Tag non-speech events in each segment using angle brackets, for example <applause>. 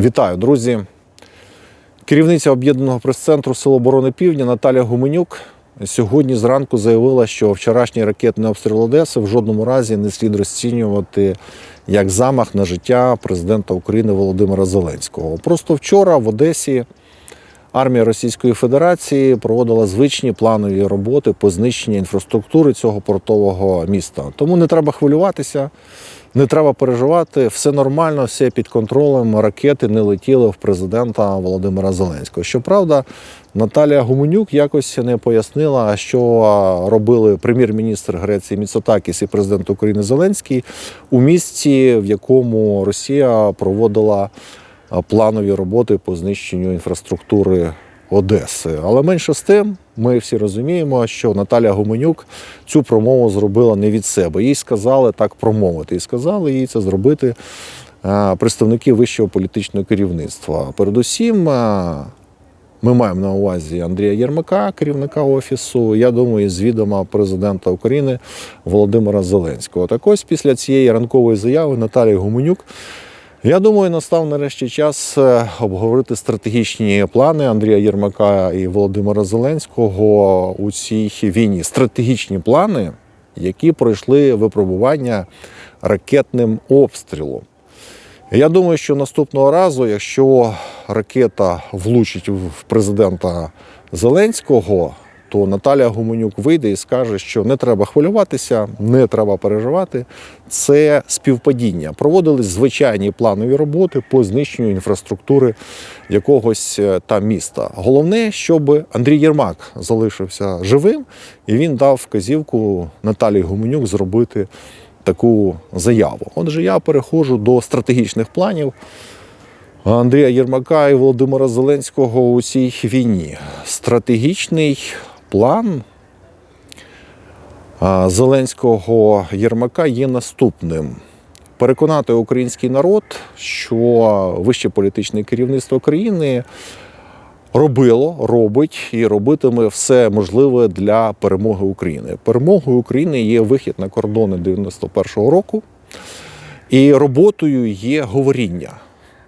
Вітаю, друзі. Керівниця об'єднаного прес-центру Сил оборони Півдня Наталя Гуменюк сьогодні зранку заявила, що вчорашній ракетний обстріл Одеси в жодному разі не слід розцінювати як замах на життя президента України Володимира Зеленського. Просто вчора в Одесі армія Російської Федерації проводила звичні планові роботи по знищенню інфраструктури цього портового міста. Тому не треба хвилюватися, не треба переживати. Все нормально, все під контролем. Ракети не летіли в президента Володимира Зеленського. Щоправда, Наталія Гуменюк якось не пояснила, що робили прем'єр-міністр Греції Міцотакіс і президент України Зеленський у місті, в якому Росія проводила планові роботи по знищенню інфраструктури Одеси. Але менше з тим, ми всі розуміємо, що Наталя Гуменюк цю промову зробила не від себе. Їй сказали так промовити, і сказали їй це зробити представники вищого політичного керівництва. Передусім. ми маємо на увазі Андрія Єрмака, керівника офісу. Я думаю, з відома президента України Володимира Зеленського. Так ось після цієї ранкової заяви Наталії Гуменюк. Я думаю, настав нарешті час е, обговорити стратегічні плани Андрія Єрмака і Володимира Зеленського у цій війні. Стратегічні плани, які пройшли випробування ракетним обстрілом. Я думаю, що наступного разу, якщо ракета влучить в президента Зеленського, то Наталя Гуменюк вийде і скаже, що не треба хвилюватися, не треба переживати. Це співпадіння. Проводились звичайні планові роботи по знищенню інфраструктури якогось е, там міста. Головне, щоб Андрій Єрмак залишився живим, і він дав вказівку Наталії Гуменюк зробити таку заяву. Отже, я переходжу до стратегічних планів Андрія Єрмака і Володимира Зеленського у цій війні. Стратегічний план Зеленського Єрмака є наступним. Переконати український народ, що вище політичне керівництво країни робило, робить і робитиме все можливе для перемоги України. Перемогою України є вихід на кордони 91-го року, і роботою є говоріння.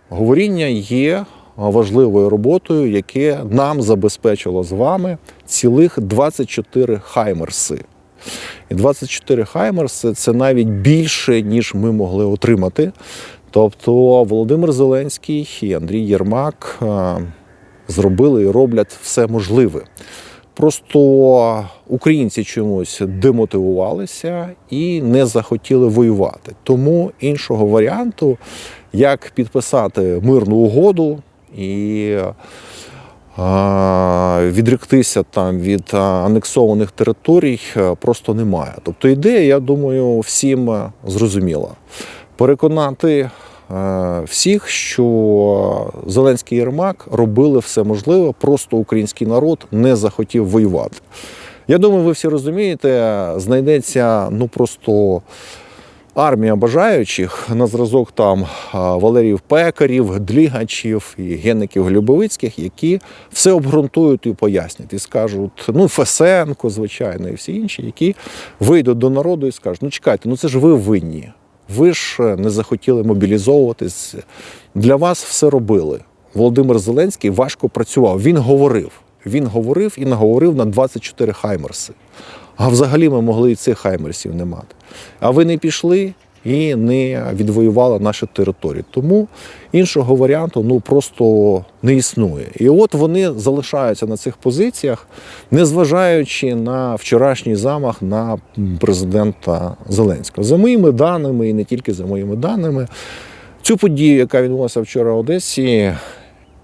Говоріння є важливою роботою, яке нам забезпечило з вами цілих 24 хаймерси. І 24 хаймерси це навіть більше, ніж ми могли отримати. Тобто Володимир Зеленський і Андрій Єрмак зробили і роблять все можливе. Просто українці чомусь демотивувалися і не захотіли воювати. Тому іншого варіанту, як підписати мирну угоду і відректися там від анексованих територій, е, просто немає. Тобто ідея, я думаю, всім е, зрозуміла. Переконати е, всіх, що Зеленський Єрмак робили все можливе, просто український народ не захотів воювати. Я думаю, ви всі розумієте, знайдеться ну просто армія бажаючих на зразок там а, Валеріїв Пекарів, Длігачів і Генників Глюбовицьких, які все обґрунтують і пояснять, і скажуть, ну Фесенко, звичайно, і всі інші, які вийдуть до народу і скажуть: ну чекайте, ну це ж ви винні. Ви ж е, не захотіли мобілізовуватись. Для вас все робили. Володимир Зеленський важко працював. Він говорив. Він говорив і наговорив на 24 хаймерси. А взагалі ми могли і цих хаймерсів не мати. А ви не пішли і не відвоювали наші території. Тому іншого варіанту ну просто не існує. І от вони залишаються на цих позиціях, незважаючи на вчорашній замах на президента Зеленського. За моїми даними, і не тільки за моїми даними, цю подію, яка відбулася вчора в Одесі,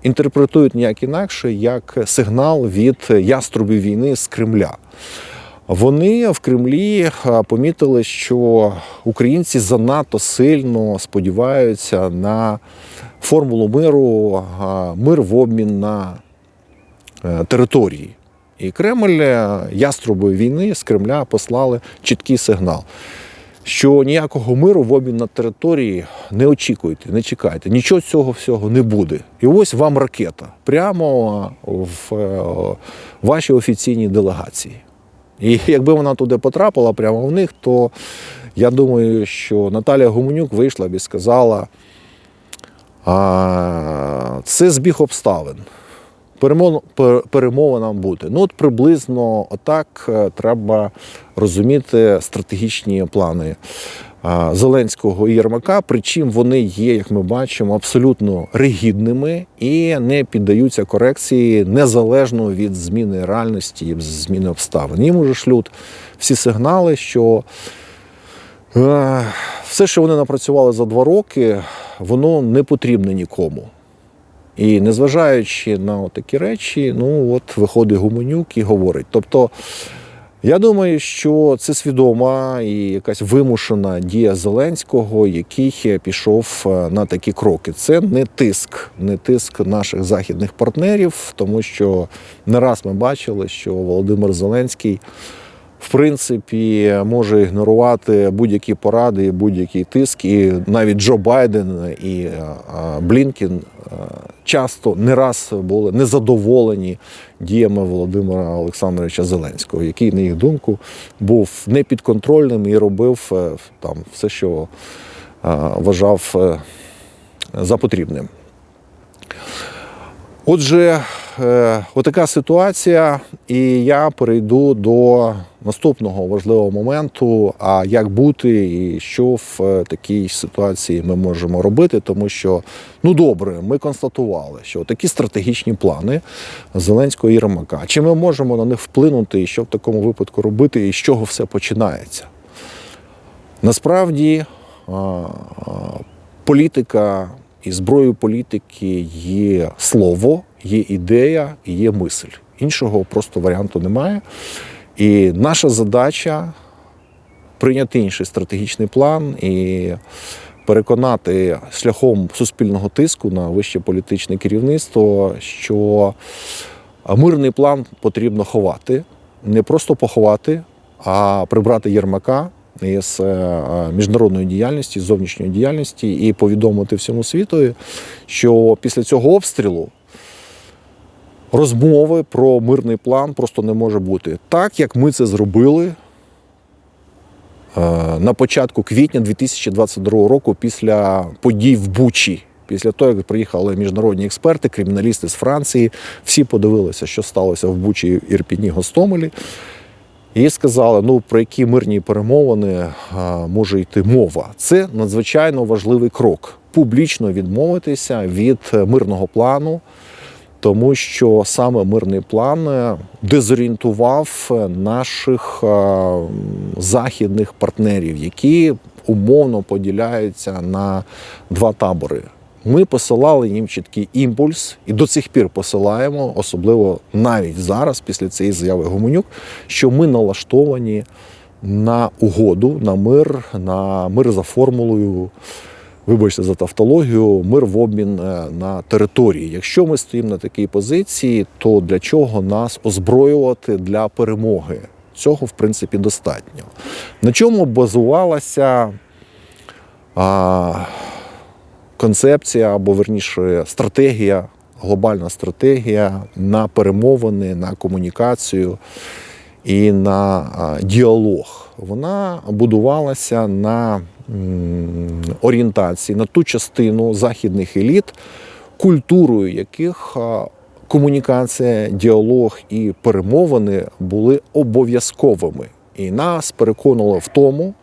інтерпретують ніяк інакше як сигнал від яструбів війни з Кремля. Вони в Кремлі помітили, що українці занадто сильно сподіваються на формулу миру, мир в обмін на е, території. І Кремль е, яструби війни з Кремля послали чіткий сигнал, що ніякого миру в обмін на території не очікуйте, не чекайте, нічого цього всього не буде. І ось вам ракета прямо в е, вашій офіційній делегації. І <laughs> якби вона туди потрапила прямо в них, то я думаю, що Наталія Гуменюк вийшла б і сказала: А, це збіг обставин. Перемов, пер- перемовинам бути. Ну, от приблизно отак е, треба розуміти стратегічні плани Зеленського і Єрмака. Причому вони є, як ми бачимо, абсолютно ригідними і не піддаються корекції незалежно від зміни реальності зміни обставин. Їм уже шлють всі сигнали, що е, все, що вони напрацювали за два роки, воно не потрібне нікому. І незважаючи на такі речі, ну от виходить Гуменюк і говорить. Тобто, я думаю, що це свідома і якась вимушена дія Зеленського, який пішов е, на такі кроки. Це не тиск, не тиск наших західних партнерів, тому що не раз ми бачили, що Володимир Зеленський. В принципі, може ігнорувати будь-які поради, будь-який тиск, і навіть Джо Байден і е, е, Блінкін часто не раз були незадоволені діями Володимира Олександровича Зеленського, який, на їх думку, був непідконтрольним і робив е, там все, що е, вважав е, за потрібним. Отже, е, отака ситуація, і я перейду до наступного важливого моменту. А як бути і що в е, такій ситуації ми можемо робити, тому що ну добре, ми констатували, що такі стратегічні плани Зеленського і Єрмака. Чи ми можемо на них вплинути, і що в такому випадку робити, і з чого все починається? Насправді політика і зброєю політики є слово, є ідея є мисль. Іншого просто варіанту немає. І наша задача прийняти інший стратегічний план і переконати шляхом суспільного тиску на вище політичне керівництво, що мирний план потрібно ховати, не просто поховати, а прибрати Єрмака із е, міжнародної діяльності, зовнішньої діяльності і повідомити всьому світу, що після цього обстрілу розмови про мирний план просто не може бути. Так як ми це зробили е, на початку квітня 2022 року після подій в Бучі. Після того, як приїхали міжнародні експерти, криміналісти з Франції, всі подивилися, що сталося в Бучі, Ірпіні, Гостомелі. І сказали, ну про які мирні перемовини а, може йти мова. Це надзвичайно важливий крок публічно відмовитися від е, мирного плану, тому що саме мирний план е, дезорієнтував е, наших е, західних партнерів, які умовно поділяються на два табори. Ми посилали їм чіткий імпульс і до цих пір посилаємо, особливо навіть зараз, після цієї заяви Гуменюк, що ми налаштовані на угоду, на мир, на мир за формулою. Вибачте за тавтологію, мир в обмін е, на території. Якщо ми стоїмо на такій позиції, то для чого нас озброювати для перемоги? Цього в принципі достатньо. На чому базувалася а, концепція або верніше стратегія, глобальна стратегія на перемовини, на комунікацію і на діалог. Вона будувалася на орієнтації на ту частину західних еліт, культурою яких комунікація, діалог і перемовини були обов'язковими. І нас переконало в тому,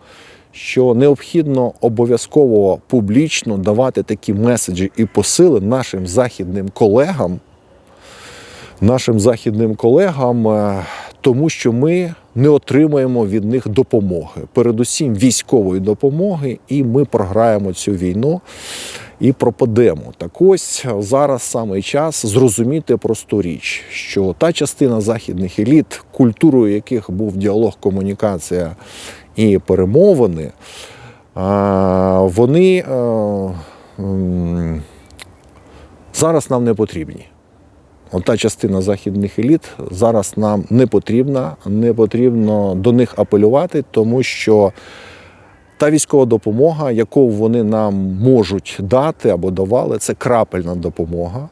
що необхідно обов'язково публічно давати такі меседжі і посили нашим західним колегам, нашим західним колегам, е, тому що ми не отримаємо від них допомоги, передусім військової допомоги, і ми програємо цю війну і пропадемо. Так ось зараз саме час зрозуміти просту річ, що та частина західних еліт, культурою яких був діалог, комунікація і перемовини, вони е, зараз нам не потрібні. Ота частина західних еліт зараз нам не потрібна, не потрібно до них апелювати, тому що та військова допомога, яку вони нам можуть дати або давали, це крапельна допомога,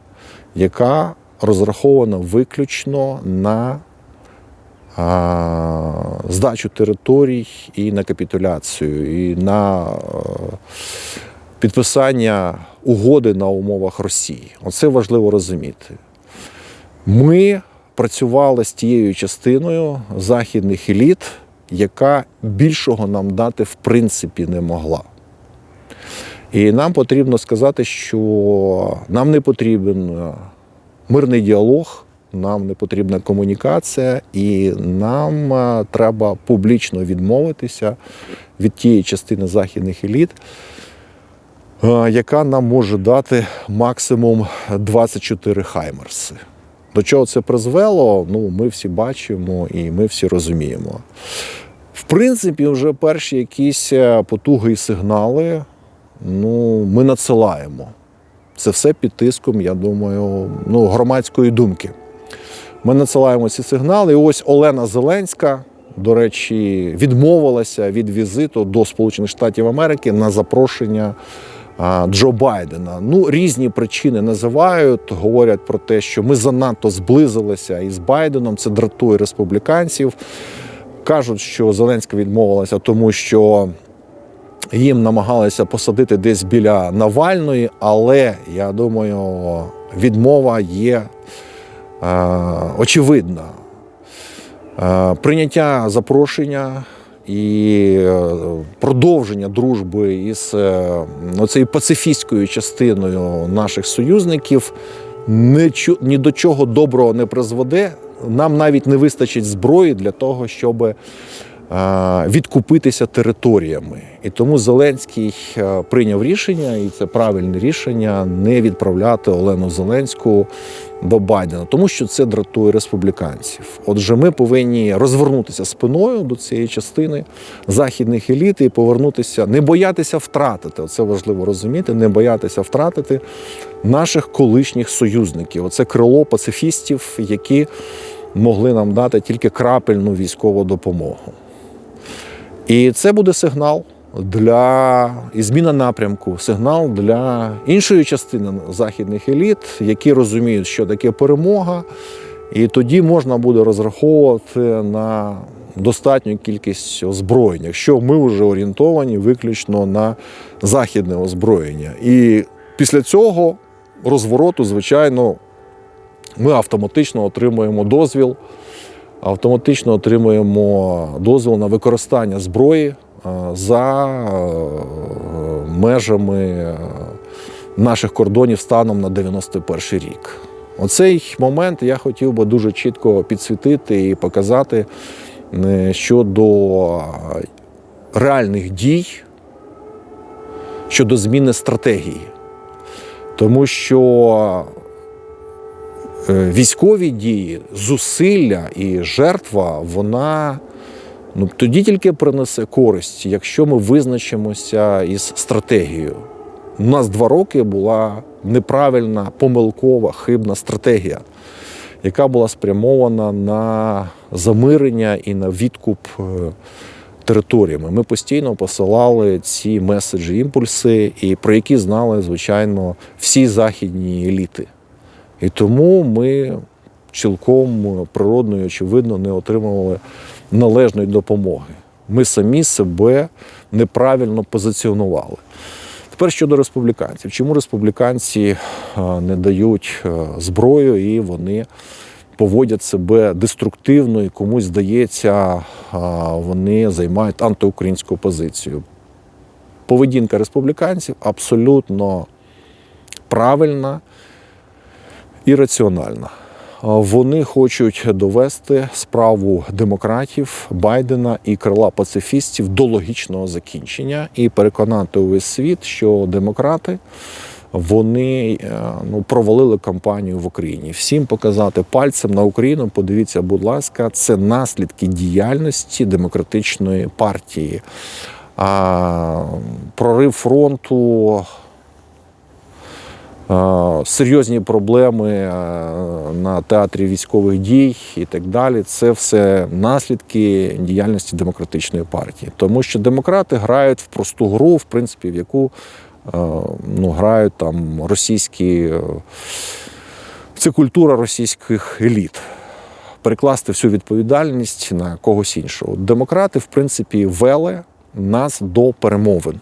яка розрахована виключно на здачу територій і на капітуляцію, і на е, підписання угоди на умовах Росії. Оце важливо розуміти. Ми працювали з тією частиною західних еліт, яка більшого нам дати в принципі не могла. І нам потрібно сказати, що нам не потрібен е, мирний діалог, нам не потрібна комунікація, і нам е, треба публічно відмовитися від тієї частини західних еліт, е, яка нам може дати максимум 24 хаймерси. До чого це призвело, ну, ми всі бачимо і ми всі розуміємо. В принципі, вже перші якісь е, потуги і сигнали ну, ми надсилаємо. Це все під тиском, я думаю, ну, громадської думки. Ми надсилаємо ці сигнали. І ось Олена Зеленська, до речі, відмовилася від візиту до Сполучених Штатів Америки на запрошення Джо Байдена. Ну, різні причини називають, говорять про те, що ми занадто зблизилися із Байденом. Це дратує республіканців. Кажуть, що Зеленська відмовилася, тому що їм намагалися посадити десь біля Навальної, але я думаю, відмова є очевидна. Е, прийняття запрошення і е, продовження дружби із е, оцею пацифістською частиною наших союзників ні до чого доброго не призведе. Нам навіть не вистачить зброї для того, щоб е, відкупитися територіями. І тому Зеленський е, прийняв рішення, і це правильне рішення не відправляти Олену Зеленську до Байдена, тому що це дратує республіканців. Отже, ми повинні розвернутися спиною до цієї частини західних еліт і повернутися, не боятися втратити. Це важливо розуміти, не боятися втратити наших колишніх союзників. Оце крило пацифістів, які могли нам дати тільки крапельну військову допомогу. І це буде сигнал для і зміна напрямку, сигнал для іншої частини західних еліт, які розуміють, що таке перемога, і тоді можна буде розраховувати на достатню кількість озброєння, якщо ми вже орієнтовані виключно на західне озброєння. І після цього розвороту, звичайно, ми автоматично отримуємо дозвіл автоматично отримуємо дозвіл на використання зброї е, за е, межами е, наших кордонів станом на 91 рік. Оцей момент я хотів би дуже чітко підсвітити і показати щодо реальних дій, щодо зміни стратегії. Тому що військові дії, зусилля і жертва, вона ну, тоді тільки принесе користь, якщо ми визначимося із стратегією. У нас два роки була неправильна, помилкова, хибна стратегія, яка була спрямована на замирення і на відкуп е, територіями. Ми постійно посилали ці меседжі, імпульси, і про які знали, звичайно, всі західні еліти. І тому ми цілком природно і очевидно не отримували належної допомоги. Ми самі себе неправильно позиціонували. Тепер щодо республіканців. Чому республіканці е, не дають е, зброю і вони поводять себе деструктивно і комусь здається, е, вони займають антиукраїнську позицію? Поведінка республіканців абсолютно правильна і раціональна. Вони хочуть довести справу демократів Байдена і крила пацифістів до логічного закінчення і переконати увесь світ, що демократи вони е, ну, провалили кампанію в Україні. Всім показати пальцем на Україну. Подивіться, будь ласка, це наслідки діяльності демократичної партії. А, прорив фронту серйозні проблеми е, на театрі військових дій і так далі. Це все наслідки діяльності демократичної партії, тому що демократи грають в просту гру, в принципі, в яку е, ну, грають там російські. Це культура російських еліт. Перекласти всю відповідальність на когось іншого. Демократи, в принципі, вели нас до перемовин.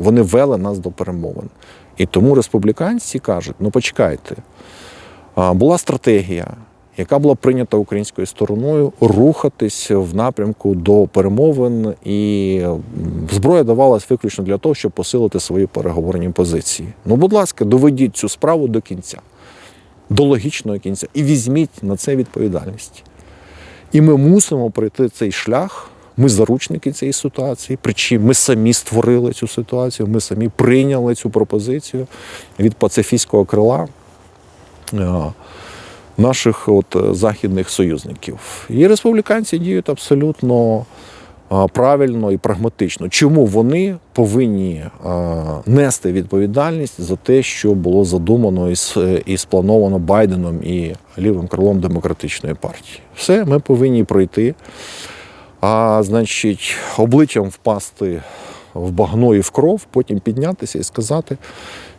Вони вели нас до перемовин. І тому республіканці кажуть: ну почекайте, була стратегія, яка була прийнята українською стороною, рухатись в напрямку до перемовин, і зброя давалась виключно для того, щоб посилити свої переговорні позиції. Ну, будь ласка, доведіть цю справу до кінця, до логічного кінця, і візьміть на це відповідальність. І ми мусимо пройти цей шлях. Ми заручники цієї ситуації, причому ми самі створили цю ситуацію, ми самі прийняли цю пропозицію від пацифістського крила е, наших от, е, західних союзників. І республіканці діють абсолютно е, правильно і прагматично. Чому вони повинні нести відповідальність за те, що було задумано і сплановано Байденом і лівим крилом демократичної партії? Все, ми повинні пройти а значить, обличчям впасти в багно і в кров, потім піднятися і сказати,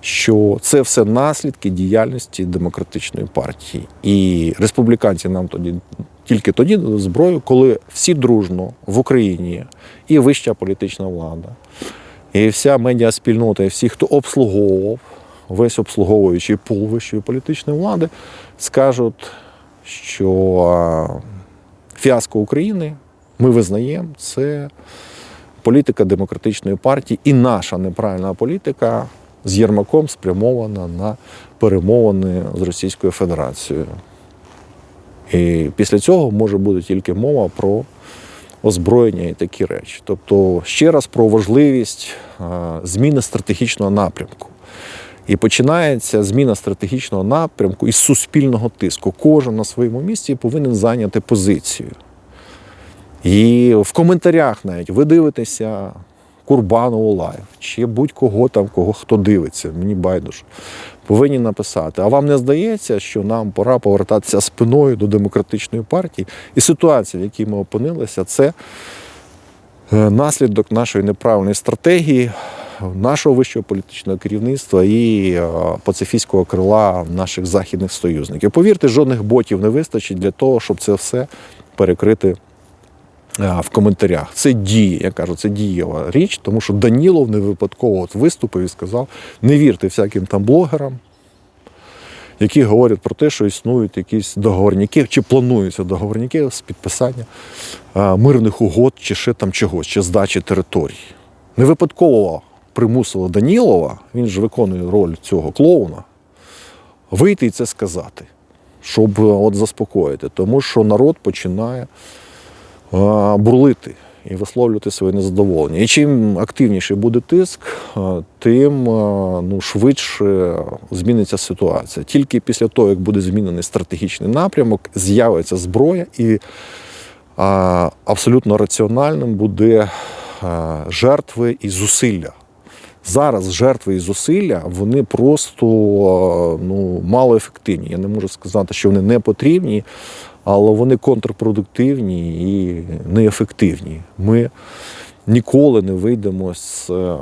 що це все наслідки діяльності демократичної партії. І республіканці нам тоді тільки тоді дали зброю, коли всі дружно в Україні і вища політична влада, і вся медіаспільнота, і всі, хто обслуговував весь обслуговуючий пул вищої політичної влади, скажуть, що фіаско України ми визнаємо, це політика демократичної партії і наша неправильна політика з Єрмаком спрямована на перемовини з Російською Федерацією. І після цього може бути тільки мова про озброєння і такі речі. Тобто, ще раз про важливість зміни стратегічного напрямку. І починається зміна стратегічного напрямку із суспільного тиску. Кожен на своєму місці повинен зайняти позицію. І в коментарях навіть ви дивитеся Курбанову лайв, чи будь-кого там, кого хто дивиться, мені байдуже, повинні написати. А вам не здається, що нам пора повертатися спиною до демократичної партії? І ситуація, в якій ми опинилися, це е, наслідок нашої неправильної стратегії, нашого вищого політичного керівництва і е, пацифістського крила наших західних союзників. Повірте, жодних ботів не вистачить для того, щоб це все перекрити в коментарях. Це діє, я кажу, це дієва річ, тому що Данілов не випадково от виступив і сказав: не вірте всяким там блогерам, які говорять про те, що існують якісь договорники, чи плануються договорники з підписання а, мирних угод, чи ще там чогось, чи здачі територій. Не випадково примусило Данілова, він ж виконує роль цього клоуна, вийти і це сказати, щоб е, от заспокоїти. Тому що народ починає бурлити і висловлювати своє незадоволення. І чим активніший буде тиск, тим ну, швидше зміниться ситуація. Тільки після того, як буде змінений стратегічний напрямок, з'явиться зброя і абсолютно раціональним буде жертви і зусилля. Зараз жертви і зусилля вони просто ну, малоефективні. Я не можу сказати, що вони не потрібні, але вони контрпродуктивні і неефективні. Ми ніколи не вийдемо з е,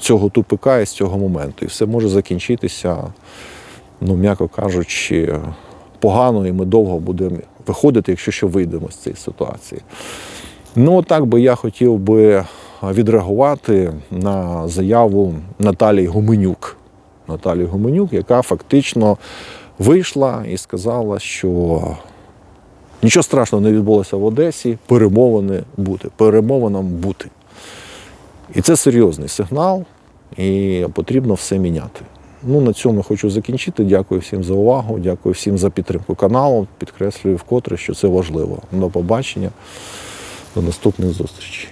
цього тупика і з цього моменту. І все може закінчитися, ну, м'яко кажучи, погано, і ми довго будемо виходити, якщо ще вийдемо з цієї ситуації. Ну, так би я хотів би відреагувати на заяву Наталії Гуменюк. Наталії Гуменюк, яка фактично вийшла і сказала, що нічого страшного не відбулося в Одесі, перемовини бути, перемовинам бути. І це серйозний сигнал, і потрібно все міняти. Ну, на цьому хочу закінчити. Дякую всім за увагу, дякую всім за підтримку каналу. Підкреслюю вкотре, що це важливо. До побачення, до наступних зустрічей.